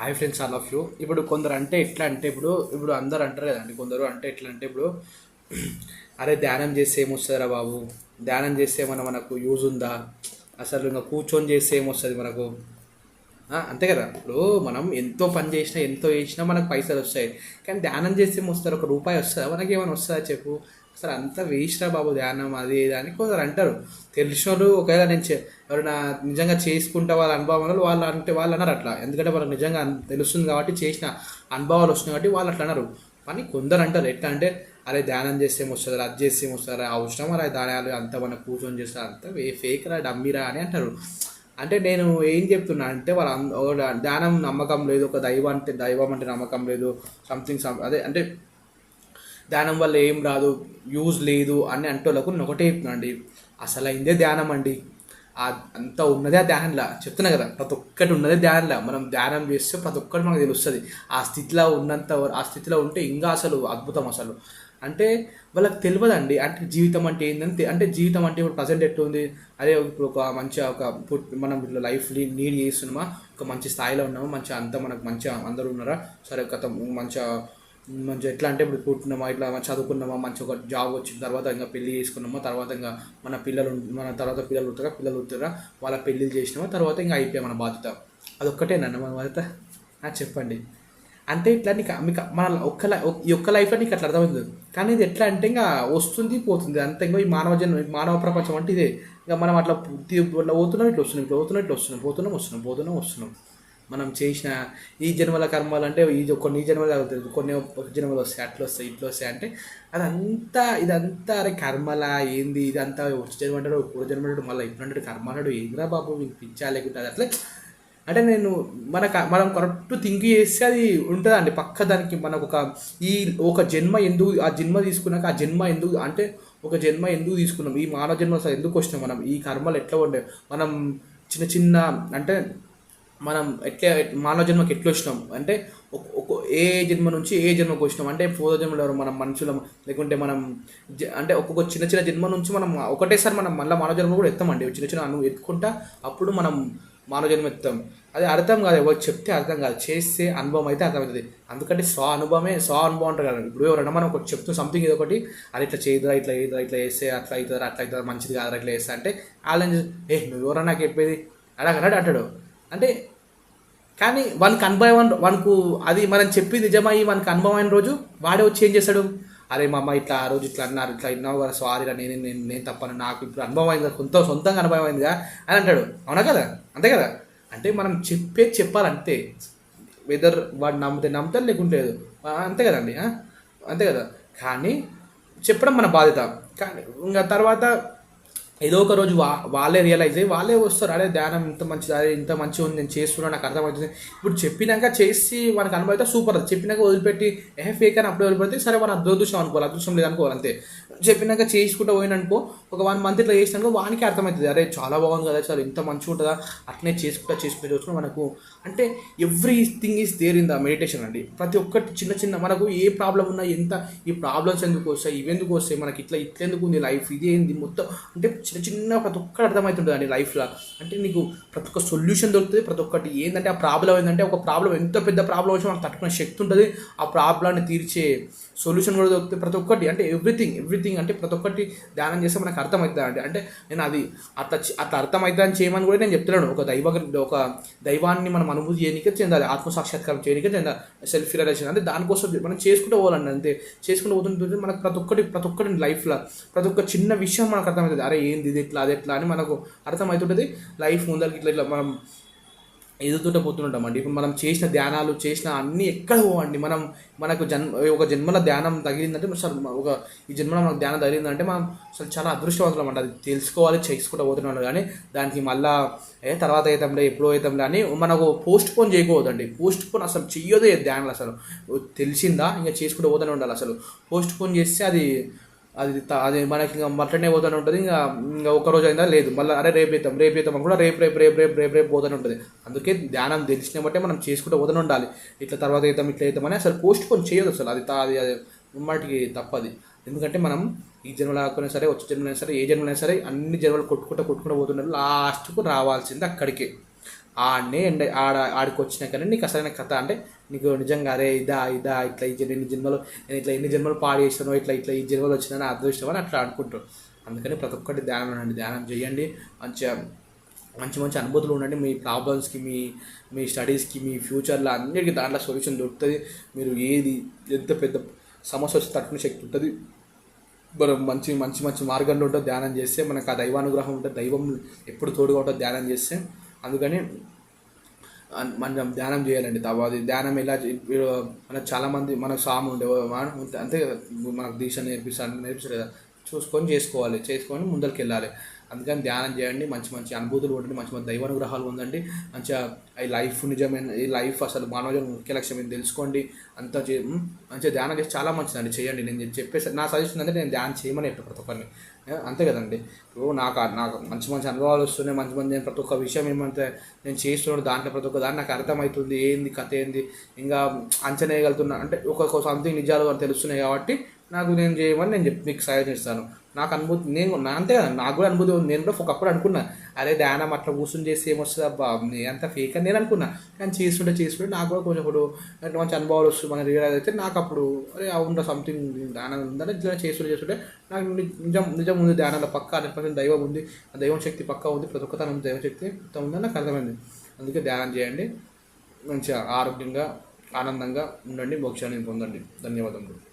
Hi friends all of you. ఇప్పుడు కొందరు అంటే ఎట్లా అంటే ఇప్పుడు ఇప్పుడు అందరు అంటారు కదండి కొందరు అంటే ఎట్లా అంటే ఇప్పుడు అరే ధ్యానం చేస్తే ఏమొస్తుందిరా బాబు? ధ్యానం చేస్తే మన మనకు యూజ్ ఉందా? అసలు ఇంకా కూర్చొని చేస్తే ఏమొస్తుంది మనకు? అంతే కదా? ఇప్పుడు మనం ఎంతో పని చేసినా ఎంతో చేసినా మనకు పైసలు వస్తాయి. కానీ ధ్యానం చేస్తే ఏమొస్తారు? ఒక రూపాయి వస్తుందా? మనకి ఏమైనా వస్తుందా చెప్పు? అసలు అంత వేస్ట్ రా బాబు ధ్యానం అది ఇది అని కొందరు అంటారు. తెలిసిన వాళ్ళు ఒకవేళ నేను ఎవరైనా నిజంగా చేసుకుంటా వాళ్ళ అనుభవాలు వాళ్ళు అంటే వాళ్ళు అన్నారు అట్లా. ఎందుకంటే వాళ్ళకి నిజంగా తెలుస్తుంది కాబట్టి చేసిన అనుభవాలు వస్తున్నాయి కాబట్టి వాళ్ళు అట్లా అన్నారు. కానీ కొందరు అంటారు ఎట్లా అంటే అరే ధ్యానం చేస్తే వస్తుంది అది చేస్తే ఏమొస్తుంది అవసరం అరే ధ్యానాలు అంత మన కూర్చొని చేస్తారు అంతా ఫేక్ రా డమ్మిరా అని అంటారు. అంటే నేను ఏం చెప్తున్నా అంటే వాళ్ళ ధ్యానం నమ్మకం లేదు ఒక దైవం అంటే దైవం అంటే నమ్మకం లేదు సంథింగ్ సమ్ అదే అంటే ధ్యానం వల్ల ఏం రాదు యూజ్ లేదు అని అంటోళ్ళకు నేను ఒకటే చెప్తున్నా అండి. ధ్యానం అండి. అంత ఉన్నదే ఆ ధ్యానంలా. చెప్తున్నా కదా ప్రతి ఒక్కటి ఉన్నదే ధ్యానంలా. మనం ధ్యానం చేస్తే ప్రతి ఒక్కటి మనకు తెలుస్తుంది. ఆ స్థితిలో ఉన్నంత ఆ స్థితిలో ఉంటే ఇంకా అసలు అద్భుతం అసలు. అంటే వాళ్ళకి తెలియదండి. అంటే జీవితం అంటే ఏంటంటే అంటే జీవితం అంటే ఇప్పుడు ప్రజెంట్ ఎట్లుంది అదే ఇప్పుడు ఒక మంచిగా ఒక మనం ఇట్లా లైఫ్ లీడ్ చేస్తున్నామా? ఒక మంచి స్థాయిలో ఉన్నామా? మంచిగా అంతా మనకు మంచిగా అందరూ ఉన్నారా? సరే గత మంచిగా మంచిగా ఎట్లా అంటే ఇప్పుడు పుట్టినామా ఇట్లా చదువుకున్నామా మంచి ఒక జాబ్ వచ్చిన తర్వాత ఇంకా పెళ్ళి చేసుకున్నామా తర్వాత ఇంకా మన పిల్లలు మన తర్వాత పిల్లలు ఉంటారా పిల్లలు ఉంటారా వాళ్ళ పెళ్ళిళ్ళు చేసినామా తర్వాత ఇంకా అయిపోయా మన బాధ్యత. అదొక్కటేనన్న మన బాధ్యత? చెప్పండి. అంటే ఇట్లా నీకు మీకు మన ఒక్క ఈ ఒక్క లైఫ్లో నీకు అట్లా అర్థమవుతుంది. కానీ ఇది ఎట్లా అంటే ఇంకా వస్తుంది పోతుంది. అంతే ఇంకా ఈ మానవ జన్మ ఈ మానవ ప్రపంచం అంటే ఇదే. ఇంకా మనం అట్లా పూర్తి ఇట్లా పోతున్నాం ఇట్లా వస్తున్నాం ఇట్లా పోతున్నాం ఇట్లా వస్తున్నాం పోతున్నాం వస్తున్నాం పోతున్నాం వస్తున్నాం. మనం చేసిన ఈ జన్మల కర్మలు అంటే ఈ కొన్ని జన్మలు అవుతుంది కొన్ని జన్మలు వస్తాయి అట్లా వస్తాయి ఇట్లా వస్తాయి అంటే అదంతా ఇదంతా అరే కర్మలా ఏంది ఇదంతా? వచ్చి జన్మ అంటాడు పూర్వ జన్మ అంటాడు మళ్ళీ ఇప్పుడు అంటాడు కర్మ అంటాడు ఏంద్రా బాబు మీకు పిచ్చా లేకుంటే అట్లా. అంటే నేను మన మనం కరెక్ట్ థింక్ చేస్తే అది ఉంటుందండి. పక్క దానికి మనకు ఒక ఈ ఒక జన్మ ఎందుకు ఆ జన్మ తీసుకున్నాక ఆ జన్మ ఎందుకు అంటే ఒక జన్మ ఎందుకు తీసుకున్నాం? ఈ మానవ జన్మ ఎందుకు వచ్చినాం మనం? ఈ కర్మలు ఎట్లా ఉండే? మనం చిన్న చిన్న అంటే మనం ఎట్లా మానవ జన్మకి ఎట్లా వచ్చినాం? అంటే ఒక- ఏ జన్మ నుంచి ఏ జన్మకు వచ్చినాం? అంటే పూర్వ జన్మలో ఎవరు? మనం మనుషులం లేకుంటే మనం అంటే ఒక్కొక్క చిన్న చిన్న జన్మ నుంచి మనం ఒకటేసారి మనం మళ్ళీ మానవ జన్మ కూడా ఎత్తామండి. చిన్న చిన్న అను ఎత్తుకుంటా అప్పుడు మనం మానవ జన్మ ఎత్తాం. అది అర్థం కాదు ఎవరు చెప్తే అర్థం కాదు. చేస్తే అనుభవం అయితే అర్థమవుతుంది. అందుకంటే స్వ అనుభవమే స్వ అనుభవం అంటారు కదా. ఇప్పుడు ఎవరైనా మనం ఒకటి చెప్తూ సంథింగ్ ఏదో ఒకటి అది ఇట్లా చేయదురా ఇట్లా చేయదురా ఇట్లా చేస్తే అట్లా అవుతుందా అట్లా అవుతుందా మంచిది కాదురా ఇట్లా చేస్తా అంటే వాళ్ళని ఏ నువ్వు ఎవరన్నా నాకు చెప్పేది అడగన్నాడు అంటాడు. అంటే కానీ వానికి అనుభవం వానికి అది మనం చెప్పింది నిజమై? వానికి అనుభవం అయిన రోజు? వాడే వచ్చి ఏం చేస్తాడు అరే మా అమ్మ ఇట్లా ఆ రోజు ఇట్లా అన్నారు ఇట్లా అన్నావు కదా సారీ నేను నేను నేను తప్పను నాకు ఇప్పుడు అనుభవం అయింది కొంత సొంతంగా అనుభవం అయిందిగా అని అంటాడు. అవునా కదా? అంతే కదా? అంటే మనం చెప్పేది చెప్పాలంతే వెదర్ వాడు నమ్మితే నమ్ముతారు లేకుంటే లేదు. అంతే కదండి అంతే కదా? కానీ చెప్పడం మన బాధ్యత. కానీ ఇంకా తర్వాత ఏదో ఒక రోజు వా వాళ్ళే రియలైజ్ అయ్యి వాళ్ళే వస్తారు. అరే ధ్యానం ఇంత మంచిది అరే ఇంత మంచిగా ఉంది నేను చేస్తున్నా నాకు అర్థమవుతుంది. ఇప్పుడు చెప్పినాక చేసి మనకు అనుభవం సూపర్ అది చెప్పినాక వదిలిపెట్టి ఏ ఫేక్ అని అప్పుడే వదిలిపెడితే సరే మన అదృష్టం అనుకోవాలి అదృష్టం లేదనుకోవాలి అంతే. చెప్పినాక చేసుకుంటూ పోయిననుకో ఒక వన్ మంత్ ఇట్లా చేసినాక వానికి అర్థమవుతుంది. అరే చాలా బాగుంది కదా సార్ ఇంత మంచిగా ఉంటుందా? అట్నే చేసుకుంటా చేసుకుంటా చేసుకుంటా మనకు. అంటే everything is there in the meditation అండి. ప్రతి ఒక్కటి చిన్న చిన్న మనకు ఏ ప్రాబ్లం ఉన్నా ఎంత ఈ ప్రాబ్లమ్స్ ఎందుకు వస్తాయి ఇవి ఎందుకు వస్తాయి మనకి ఇట్లా ఇట్లా ఎందుకు ఉంది లైఫ్ ఇది ఏంది మొత్తం. అంటే చిన్న చిన్న ప్రతి ఒక్కటి అర్థమవుతుంటుంది అండి లైఫ్లో. అంటే నీకు ప్రతి ఒక్క సొల్యూషన్ దొరుకుతుంది ప్రతి ఒక్కటి ఏంటంటే ఆ ప్రాబ్లం ఏంటంటే ఒక ప్రాబ్లం ఎంత పెద్ద ప్రాబ్లం వచ్చి మనకు తట్టుకునే శక్తి ఉంటుంది. ఆ ప్రాబ్లాన్ని తీర్చే సొల్యూషన్ కూడా దొరుకుతుంది. ప్రతి ఒక్కటి అంటే ఎవ్రీథింగ్ ఎవ్రీథింగ్ అంటే ప్రతి ఒక్కటి ధ్యానం చేస్తే మనకు అర్థమవుతుంది అంటే అంటే నేను అది అట్లా అట్లా అర్థమవుతుంది అని చేయమని కూడా నేను చెప్తున్నాను. ఒక దైవ ఒక దైవాన్ని మనం అనుభూతి చేయనికే చెందాలి ఆత్మ సాక్షాత్కారం చేయనికే చెందాలి సెల్ఫ్ రిలేషన్ అంటే దానికోసం మనం చేసుకుంటూ పోవాలండి అంతే. చేసుకుంటూ పోతుంటే మనకు ప్రతి ఒక్కటి ప్రతి ఒక్కటి లైఫ్లో ప్రతి ఒక్క చిన్న విషయం మనకు అర్థమవుతుంది. అరే ఏంది ఇది ఇట్లా అది ఎట్లా అని మనకు అర్థమవుతుంటుంది. లైఫ్ ముందరికి ఇట్లా ఇట్లా మనం ఎదుగుతుంటే పోతుంటాం అండి. ఇప్పుడు మనం చేసిన ధ్యానాలు చేసిన అన్నీ ఎక్కడ పోవండి? మనం మనకు జన్మ ఒక జన్మల ధ్యానం తగిలిందంటే అసలు ఒక ఈ జన్మలో మనకు ధ్యానం తగిలిందంటే మనం అసలు చాలా అదృష్టవంతులం అంట అది తెలుసుకోవాలి చేసుకుంటూ పోతున్నాడు కానీ దానికి మళ్ళా ఏ తర్వాత అవుతాంలే ఎప్పుడో అవుతాంలే అని మనకు పోస్ట్ పోన్ చేయకూడదండి. పోస్ట్ పోన్ అసలు చెయ్యదే ధ్యానాలు అసలు. తెలిసిందా? ఇంకా చేసుకుంటూ పోతూనే ఉండాలి అసలు. పోస్ట్ పోన్ చేస్తే అది అది అది మనకి ఇంకా మట్టనే పోతూనే ఉంటుంది ఇంకా ఇంకా ఒక రోజు అయినా లేదు. మళ్ళీ అరే రేపు అవుతాం రేపు అవుతాం కూడా రేపు రేపు రేపు రేపు రేపు రేపు పోతూనే ఉంటుంది. అందుకే ధ్యానం తెలిసిన బట్టే మనం చేసుకుంటూ పోతూనే ఉండాలి. ఇట్లా తర్వాత అవుతాం ఇట్లా అవుతామని అసలు పోస్ట్ పోన్ చేయదు అసలు. అది అది అది తప్పది. ఎందుకంటే మనం ఈ జన్మలో కాకపోయినా సరే వచ్చే జన్మలైనా సరే ఏ జన్మలైనా సరే అన్ని జన్మలు కొట్టుకుంటూ కొట్టుకుంటూ పోతున్నారు లాస్ట్కు రావాల్సింది అక్కడికే. ఆడనే అండ్ ఆడ ఆడికి వచ్చినాకనే నీకు అసలైన కథ. అంటే నీకు నిజంగా అరే ఇదా ఇదా ఇట్లా ఈ ఎన్ని జన్మలు నేను ఇట్లా ఎన్ని జన్మలు పాడు చేసానో ఇట్లా ఇట్లా ఈ జన్మలు వచ్చిందని అదృష్టం అని అట్లా అనుకుంటారు. అందుకని ప్రతి ఒక్కటి ధ్యానం ఉండండి ధ్యానం చేయండి. మంచిగా మంచి మంచి అనుభూతులు ఉండండి. మీ ప్రాబ్లమ్స్కి మీ మీ స్టడీస్కి మీ ఫ్యూచర్లో అన్నిటికీ దాంట్లో సొల్యూషన్ దొరుకుతుంది. మీరు ఏది ఎంత పెద్ద సమస్య వచ్చి తట్టుకునే శక్తి ఉంటుంది. మనం మంచి మంచి మంచి మార్గంలో ఉంటుంది ధ్యానం చేస్తే మనకు ఆ దైవానుగ్రహం ఉంటుంది దైవం ఎప్పుడు తోడుగా ఉంటుంది ధ్యానం చేస్తే అందుకని మనం ధ్యానం చేయాలండి తర్వాత ధ్యానం ఎలా మన చాలామంది మన సాము ఉండే అంతే కదా. మనకు దీక్ష నేర్పిస్తాను నేర్పిస్తారు కదా. చూసుకొని చేసుకోవాలి. చేసుకొని ముందరికి వెళ్ళాలి అందుకని ధ్యానం చేయండి మంచి మంచి అనుభూతులు ఉండండి మంచి మంచి దైవానుగ్రహాలు ఉందండి. మంచిగా ఈ లైఫ్ నిజమైన ఈ లైఫ్ అసలు మానవ ముఖ్య లక్ష్యం తెలుసుకోండి. అంతా చే మంచిగా ధ్యానం చేసి చాలా మంచిదండి చేయండి. నేను చెప్పేసి నా సజెషన్ అంటే నేను ధ్యానం చేయమని చెప్పాను ప్రతి ఒక్కరిని. అంతే కదండి. ఇప్పుడు నాకు నాకు మంచి మంచి అనుభవాలు వస్తున్నాయి మంచి మంది నేను ప్రతి ఒక్క విషయం ఏమంటే నేను చేస్తున్నాడు దాంట్లో ప్రతి ఒక్క దాన్ని నాకు అర్థమవుతుంది ఏంది కథ ఏంది ఇంకా అంచనా వేయగలుగుతున్నా. అంటే ఒక్కొక్క సంథింగ్ నిజాలు అని తెలుస్తున్నాయి కాబట్టి నాకు నేను చేయమని నేను చెప్పి మీకు సహాయం చేస్తాను. నాకు అనుభూతి నేను నా అంతే కదా నాకు కూడా అనుభూతి ఉంది. నేను కూడా ఒకప్పుడు అనుకున్నా అరే ధ్యానం అట్లా కూర్చొని చేస్తే ఏమొస్తుంది? అబ్బా అంత ఫేక్ అని నేను అనుకున్నా. కానీ చేస్తుంటే చేస్తుంటే నాకు కూడా కొంచెం ఇప్పుడు అంటే మంచి అనుభవాలు వస్తుంది మన రియలైజ్ అయితే నాకు అప్పుడు అరే అవునా సంథింగ్ ధ్యానం ఉందని ఇట్లా చేస్తుంటే చేస్తుంటే నాకు నిజం నిజం ఉంది ధ్యానంలో పక్క హండ్రెడ్ పర్సెంట్ దైవం ఉంది. ఆ దైవం శక్తి పక్కా ఉంది ప్రతి ఒక్కతనం దైవ శక్తి మొత్తం ఉందని నాకు అర్థమైంది. అందుకే ధ్యానం చేయండి మంచిగా ఆరోగ్యంగా ఆనందంగా ఉండండి మోక్షాన్ని పొందండి. ధన్యవాదములు.